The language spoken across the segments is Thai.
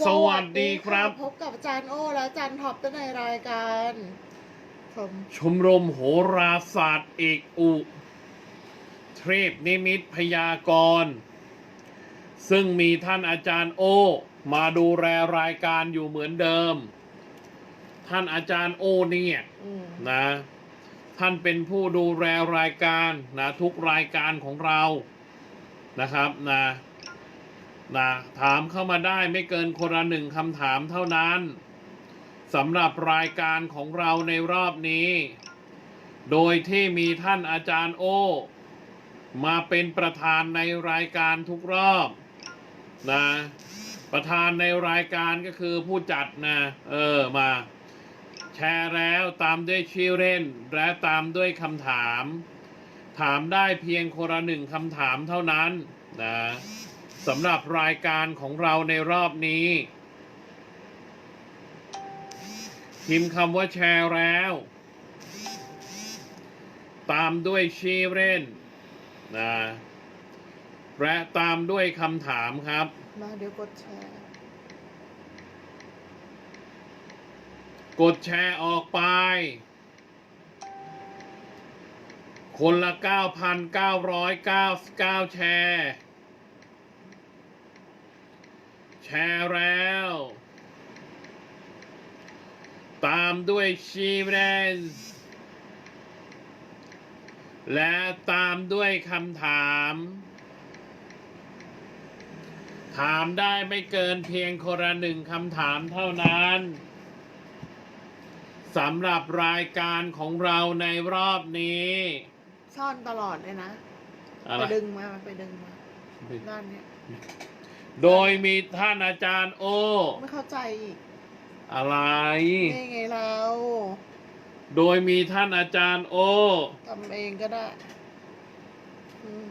สวัสดีครับ พบกับอาจารย์โอและอาจารย์ท็อปในรายการชมชมรมโหราศาสตร์เอกอุเทพนิมิตพยากรณ์ซึ่งมีท่านอาจารย์โอ มาดูแลรายการอยู่เหมือนเดิม ท่านอาจารย์โอเนี่ยอืมนะ ท่านเป็นผู้ดูแลรายการนะทุกรายการของเรานะครับนะ นะถามเข้ามาได้ไม่เกินคนละหนึ่งคำถามเท่านั้นสำหรับรายการของเราในรอบนี้ โดยที่มีท่านอาจารย์โอ มาเป็นประธานในรายการทุกรอบนะประธานในรายการก็คือผู้จัดนะเออมา แชร์แล้วตามด้วยชื่อเล่น และตามด้วยคำถาม ถามได้เพียงคนละหนึ่งคำถามเท่านั้นนะ สำหรับรายการของเราในรอบนี้พิมพ์คำว่าแชร์แล้ว ตามด้วยชื่อเล่นนะและตามด้วยคำถามครับ มาเดี๋ยวกดแชร์ กดแชร์ออกไป คนละ 9,999 แชร์ แช ร์แล้ว ตามด้วยชีเรนส์และตามด้วยคำถาม ถามได้ไม่เกินเพียงคนละหนึ่งคำถามเท่านั้นสำหรับรายการของเราในรอบนี้ ซ่อนตลอดเลยนะ อะไปไรดึงมา ไปดึงมา ด้านเนี้ย โดยมีท่านอาจารย์โอ ไม่เข้าใจอีกอะไร นี่ไงเราโดยมีท่านอาจารย์โอทำเองก็ได้อืม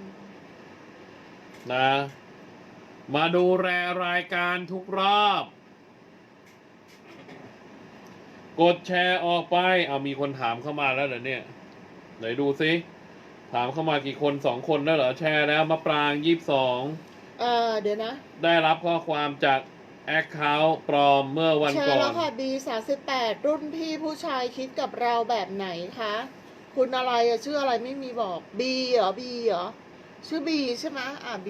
นะ มาดูแลรายการทุกรอบ กดแชร์ออกไป เอามีคนถามเข้ามาแล้วเหรอเนี่ย ไหนดูซิ ถามเข้ามากี่คนสองคนแล้วเหรอแชร์แล้วมะปรางยี่สิบสอง เออเดี๋ยวนะ ได้รับข้อความจากแอคเคาท์ปลอมเมื่อวันแชก่ร์อแล้น วค่ะ B สามสิบแปดรุ่นพี่ผู้ชายคิดกับเราแบบไหนคะ คุณอะไรอะชื่ออะไรไม่มีบอก B เหรอ B เหรอ ชื่อ B ใช่ไหมอะ B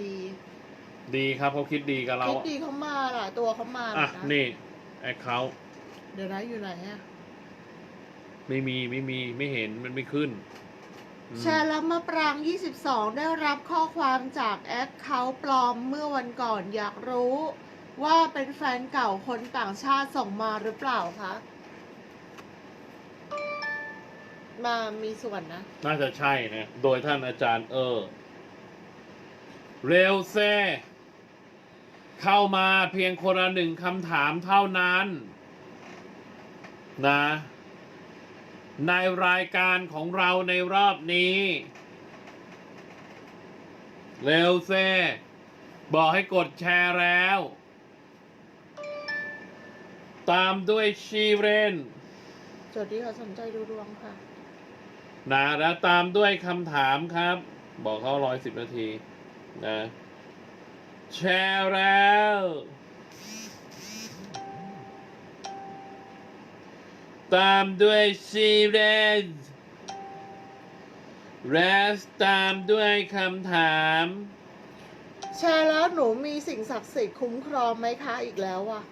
ดีครับเขาคิดดีกับเรา คิดดีเขามาล่ะ ตัวเขามาอะล่ะนะนี่แอคเคาท์เดี๋ยวนะอยู่ไหนอะไม่มีไม่มีไม่เห็นมันไม่ขึ้นอืม แชร์แล้วมะปราง 22 ได้รับข้อความจากแอคเคาท์ปลอมเมื่อวันก่อนอยากรู้ว่าเป็นแฟนเก่าคนต่างชาติส่งมาหรือเปล่าคะ มามีส่วนนะ น่าจะใช่นะ โดยท่านอาจารย์เออ เร็วเซ เข้ามาเพียงคนละหนึ่งคำถามเท่านั้น นะ ในรายการของเราในรอบนี้เร็วเซ บอกให้กดแชร์แล้ว ตามด้วยชีเรนจดที่เขาสนใจดูดวงค่ะนะแล้วตามด้วยคำถามครับ บอกเขาร้อยสิบนาทีนะแชร์แล้ว ตามด้วยซีเรนและตามด้วยคำถาม แชร์แล้วหนูมีสิ่งศักดิ์สิทธิ์คุ้มครองไหมคะอีกแล้วอะ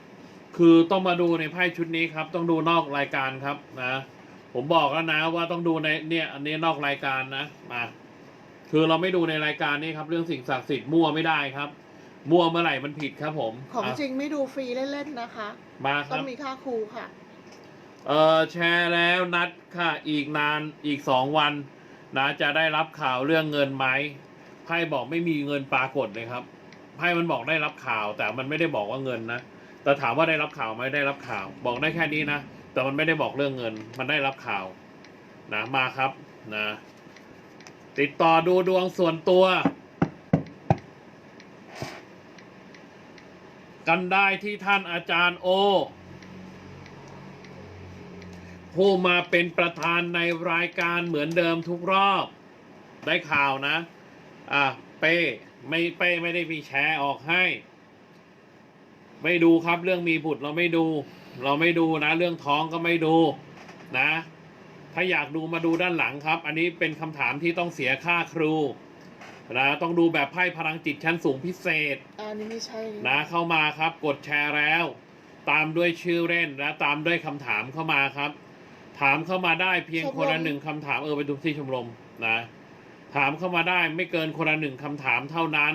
คือต้องมาดูในไพ่ชุดนี้ครับ ต้องดูนอกรายการครับนะ ผมบอกแล้วนะว่าต้องดูในเนี่ย อันนี้นอกรายการนะมาคือเราไม่ดูในรายการนี้ครับ เรื่องสิ่งศักดิ์สิทธิ์มั่วไม่ได้ครับ มั่วเมื่อไหร่มันผิดครับผม ของอะจริงไม่ดูฟรีเล่นๆนะคะ มาคต้อรังบมีค่าครูค่ะ เออแชร์แล้วนัดค่ะอีกนานอีกสองวันนะจะได้รับข่าวเรื่องเงินไหมไพ่บอกไม่มีเงินปรากฏเลยครับไพ่มันบอกได้รับข่าว แต่มันไม่ได้บอกว่าเงินนะแต่ถามว่าได้รับข่าวไหมได้รับข่าว บอกได้แค่นี้นะแต่มันไม่ได้บอกเรื่องเงิน มันได้รับข่าวนะมาครับนะติดต่อดูดวงส่วนตัว กันได้ที่ท่านอาจารย์โอ ผู้มาเป็นประธานในรายการเหมือนเดิมทุกรอบ ได้ข่าวนะ อะเป้ไม่เป้ไม่ได้มีแชร์ออกให้ ไม่ดูครับเรื่องมีบุตรเราไม่ดู เราไม่ดูนะ เรื่องท้องก็ไม่ดูนะ ถ้าอยากดูมาดูด้านหลังครับ อันนี้เป็นคำถามที่ต้องเสียค่าครูนะต้องดูแบบไพ่พลังจิตชั้นสูงพิเศษอันนี้ไม่ใช่นะเข้ามาครับ กดแชร์แล้ว ตามด้วยชื่อเล่นและตามด้วยคำถามเข้ามาครับ ถามเข้ามาได้เพียงคนละหนึ่งคำถามเออไปดูที่ชมรมนะถามเข้ามาได้ไม่เกินคนละหนึ่งคำถามเท่านั้น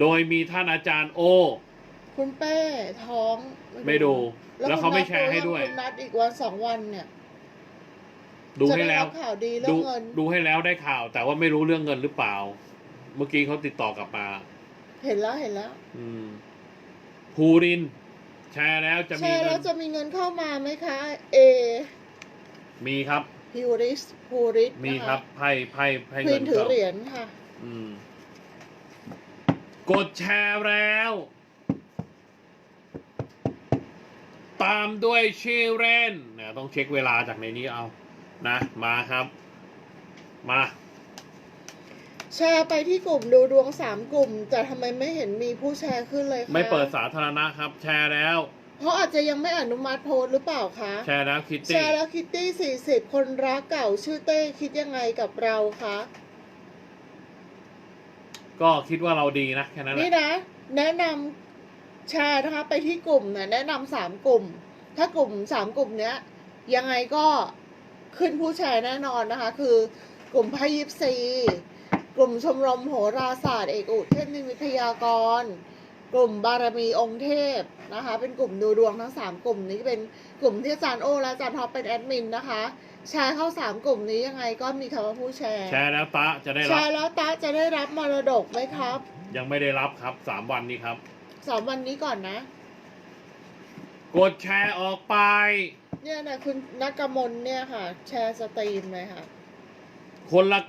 โดยมีท่านอาจารย์โอ คุณเป้ท้องไม่ดู แล้วเขาไม่แชร์ให้ด้วยคุณนัดอีกวันสองวันเนี่ย ดูจะให้ได้แล้วรับข่าวดีเรื่ดูองเงินดูให้แล้วได้ข่าว แต่ว่าไม่รู้เรื่องเงินหรือเปล่า เมื่อกี้เขาติดต่อกลับมา เห็นแล้วเห็นแล้ว อืมภูรินทร์แชร์แล้วจะแชมีร์เงิแล้วนจะมีเงินเข้ามาไหมคะ เอ มีครับฮิวริสพูริสมีครับไพ่ไพ่ไพ่ควีเงินนถือเข้าเหรียญค่ะ อืมกดแชร์แล้ว ตามด้วยชื่อเล่นเนี่ยต้องเช็คเวลาจากในนี้เอา นะ มาครับ มา แชร์ไปที่กลุ่มดูดวงสามกลุ่ม แต่ทำไมไม่เห็นมีผู้แชร์ขึ้นเลยคะไม่เปิดสาธารณะครับ แชร์แล้ว เพราะอาจจะยังไม่อนุมัติโพสต์หรือเปล่าคะแชร์แล้วคิตแชตี้ ร์แล้วคิตตี้สี่สิบคนรักเก่าชื่อเต้คิดยังไงกับเราคะก็คิดว่าเราดีนะแค่นั้นแหนี่ละนะ แนะนำแชร์นะคะ ไปที่กลุ่มนะแนะนำสามกลุ่ม ถ้ากลุ่มสามกลุ่มเนี้ย ยังไงก็ขึ้นผู้แชร์แน่นอนนะคะ คือกลุ่มพยิปซีกลุ่มชมรมโหราศาสตร์เอกอุเทพนิมิตพยากร กลุ่มบารมีองค์เทพนะคะ เป็นกลุ่มดูดวงทั้งสามกลุ่มนี้เป็นกลุ่มที่อาจารย์โอและอาจารย์ท็อปเป็นแอดมินนะคะ แชร์เข้าสามกลุ่มนี้ยังไงก็มีคำว่าผู้แชร์ แชร์แล้วตะจะได้แชรับ ร์แล้วตาจะได้รับมรดกไหมครับยังไม่ได้รับครับสามวันนี้ครับสองวันนี้ก่อนนะ กดแชร์ออกไป เนี่ยนะคุณนักกมลเนี่ยค่ะ แชร์สตรีมเลยค่ะ คนละ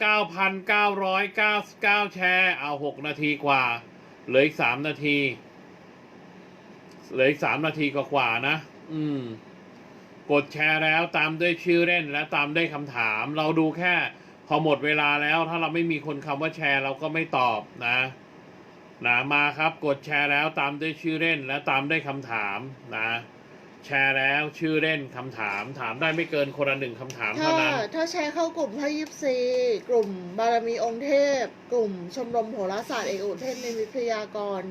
9,999 แชร์ เอา 6 นาทีกว่า เหลืออีกสามนาที เหลืออีกสามนาทีกว่าๆนะ อืม กดแชร์แล้วตามด้วยชื่อเล่นและตามด้วยคำถาม เราดูแค่ พอหมดเวลาแล้ว ถ้าเราไม่มีคนคำว่าแชร์เราก็ไม่ตอบนะนะมาครับ กดแชร์แล้วตามด้วยชื่อเล่นและตามด้วยคำถามนะ แชร์แล้วชื่อเล่นคำถามถามได้ไม่เกินคนละหนึ่งคำถามถ้าเท่านั้น ถ้าแชร์เข้ากลุ่มพยิปซีกลุ่มบารมีองค์เทพ กลุ่มชมรมโหราศาสตร์เอกอุเทศในวิทยากร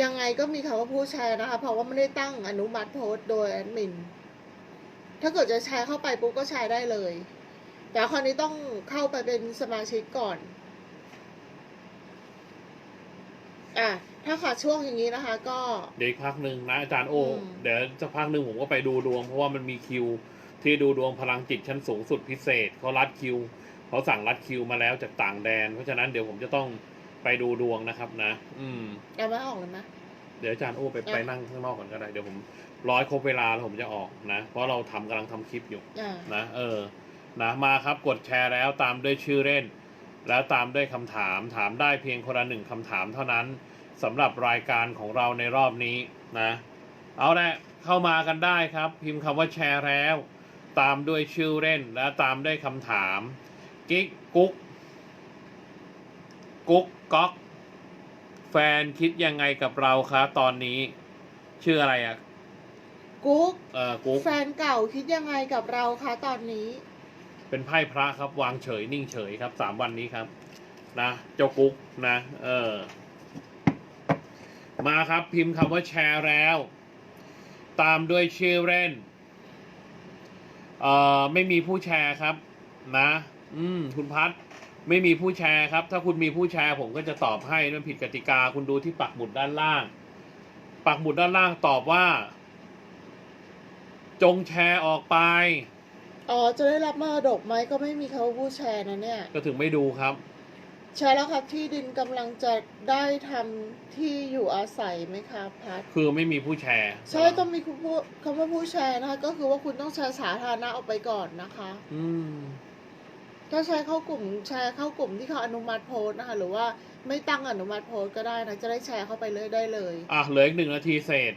ยังไงก็มีคำว่าผู้แชร์นะคะ เพราะว่าไม่ได้ตั้งอนุมัติโพสต์โดยแอดมิน ถ้าเกิดจะแชร์เข้าไปปุ๊บก็แชร์ได้เลย แต่คราวนี้ต้องเข้าไปเป็นสมาชิกก่อน อะ ถ้าขาดช่วงอย่างนี้นะคะ ก็ เดี๋ยวอีกพักหนึ่งนะอาจารย์โออืมเดี๋ยวจะพักหนึ่งผมก็ไปดูดวง เพราะว่ามันมีคิวที่ดูดวงพลังจิตชั้นสูงสุดพิเศษเขารัดคิวเขาสั่งรัดคิวมาแล้วจากต่างแดน เพราะฉะนั้นเดี๋ยวผมจะต้องไปดูดวงนะครับนะ อืม เอาไม่ออกเลยไหมเดี๋ยวอาจารย์โอไปอะ ไปนั่งข้างนอกก่อนก็ได้เดี๋ยวผมร้อยครบเวลาแล้วผมจะออกนะ เพราะเราทำกำลังทำคลิปอยู่อ่านะเออนะมาครับกดแชร์แล้วตามด้วยชื่อเล่น แล้วตามด้วยคำถามถามได้เพียงคนละหนึ่งคำถามเท่านั้น สำหรับรายการของเราในรอบนี้นะ เอาละเข้ามากันได้ครับ พิมพ์คำว่าแชร์แล้ว ตามด้วยชื่อเล่นและตามด้วยคำถามกิ๊กกุ๊กกุ๊กก๊อกแฟนคิดยังไงกับเราคะตอนนี้ ชื่ออะไรอะกุ๊กเออกุ๊กแฟนเก่าคิดยังไงกับเราคะตอนนี้ เป็นไพ่พระครับวางเฉยนิ่งเฉยครับสามวันนี้ครับ นะเจ้ากุ๊กนะ เออ มาครับพิมพ์คำว่าแชร์แล้ว ตามด้วยชื่อเล่นเอ่อไม่มีผู้แชร์ครับ นะ อืม คุณพัดไม่มีผู้แชร์ครับ ถ้าคุณมีผู้แชร์ผมก็จะตอบให้มันผิดกติกาคุณดูที่ปักหมุดด้านล่าง ปักหมุดด้านล่างตอบว่า จงแชร์ออกไป อ๋อ จะได้รับมรดกไหมก็ไม่มีเขาผู้แชร์นะเนี่ย ก็ถึงไม่ดูครับ แชร์แล้วครับที่ดินกำลังจะได้ทำที่อยู่อาศัยไหมครับพัดคือไม่มีผู้แชร์ใช่ต้องมีคุณผู้คำว่าผู้แชร์นะคะ ก็คือว่าคุณต้องแชร์สาธารณะออกไปก่อนนะคะ อืม ถ้าแชร์เข้ากลุ่มแชร์เข้ากลุ่มที่เขาอนุมัติโพสต์นะคะ หรือว่าไม่ตั้งอนุมัติโพสต์ก็ได้นะจะได้แชร์เข้าไปเลยได้เลย อะเหลืออีกหนึ่งนาทีเศษ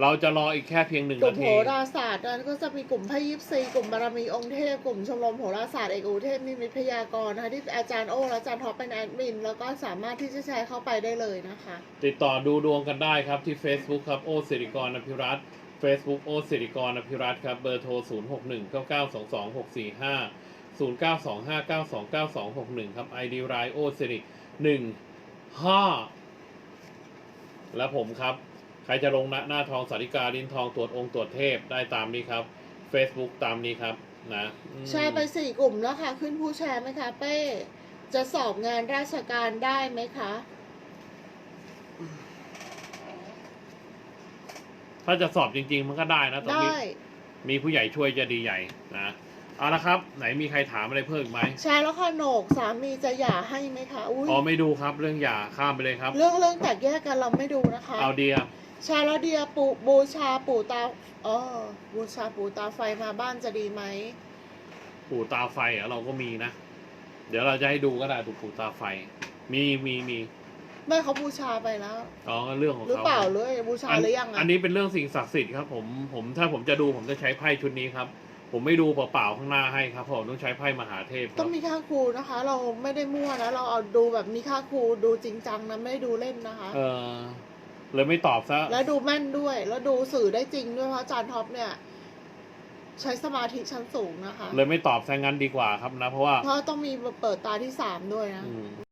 เราจะรออีกแค่เพียงหนึ่งกลุ่นามโหที ราศาสตร์นั้นก็จะมีกลุ่มพ่ยิปซีกลุ่มบารมีองค์เทพ กลุ่มชมรมโหราศาสตร์เอกอุเทพนิมิตพยากรณ์นะคะที่อาจารย์โอและอาจารย์ท็อปเป็นแอดมิน แล้วก็สามารถที่จะแชร์เข้าไปได้เลยนะคะ ติดต่อดูดวงกันได้ครับที่ Facebook ครับโอสิริกรอภิรัตน์ Facebook โอสิริกรอภิรัตน์ครับเบอร์โทร 0 6 1 9 9 2 2 6 4 5 0 9 2 5 9 2 9 2 6 1 ครับ ID รายโอสิริ1 5 และผมครับ ใครจะลงหน้าหน้าทองสาริกาลิ้นทองตรวจองค์ตรวจเทพได้ตามนี้ครับ Facebook ตามนี้ครับนะอืมแชร์ไปสี่กลุ่มแล้วค่ะ ขึ้นผู้แชร์ไหมคะเป้จะสอบงานราชการได้ไหมคะ ถ้าจะสอบจริง ๆ มันก็ได้นะต้องมีได้มีผู้ใหญ่ช่วยจะดีใหญ่นะเอาละครับ ไหนมีใครถามอะไรเพิ่มอีกไหมแชร์แล้วค่ะโหนกสามีจะหย่าให้ไหมคะอุ้ยอ๋อไม่ดูครับเรื่องหย่าข้ามไปเลยครับ เรื่องเรื่องแตกแยกกันเราไม่ดูนะคะ เอาเดีย ชาลเดียปูบูชาปู่ตาอ๋อบูชาปู่ตาไฟมาบ้านจะดีไหมปู่ตาไฟอะเราก็มีนะ เดี๋ยวเราจะให้ดูก็ได้ปู่ปู่ตาไฟ มีมีมีแม่เขาบูชาไปแล้วอ๋อเรื่องของหรือเขาเปล่าเลยบูชาอันหรือยังอัอะนนี้เป็นเรื่องสิ่งศักดิ์สิทธิ์ครับ ผมผมถ้าผมจะดูผมจะใช้ไพ่ชุดนี้ครับ ผมไม่ดูเปล่าๆข้างหน้าให้ครับผมต้องใช้ไพ่มหาเทพคต้รัอบงมีค่าครูนะคะ เราไม่ได้มั่วนะเราเอาดูแบบมีค่าครูดูจริงจังนะไม่ได้ดูเล่นนะคะ เออ เลยไม่ตอบซะ แล้วดูแม่นด้วย แล้วดูสื่อได้จริงด้วยเพราะอาจารย์ท็อปเนี่ย ใช้สมาธิชั้นสูงนะคะเลยไม่ตอบซะงั้นดีกว่าครับนะ เพราะว่าเพราะต้องมีเปิดตาที่สามด้วยนะ อืม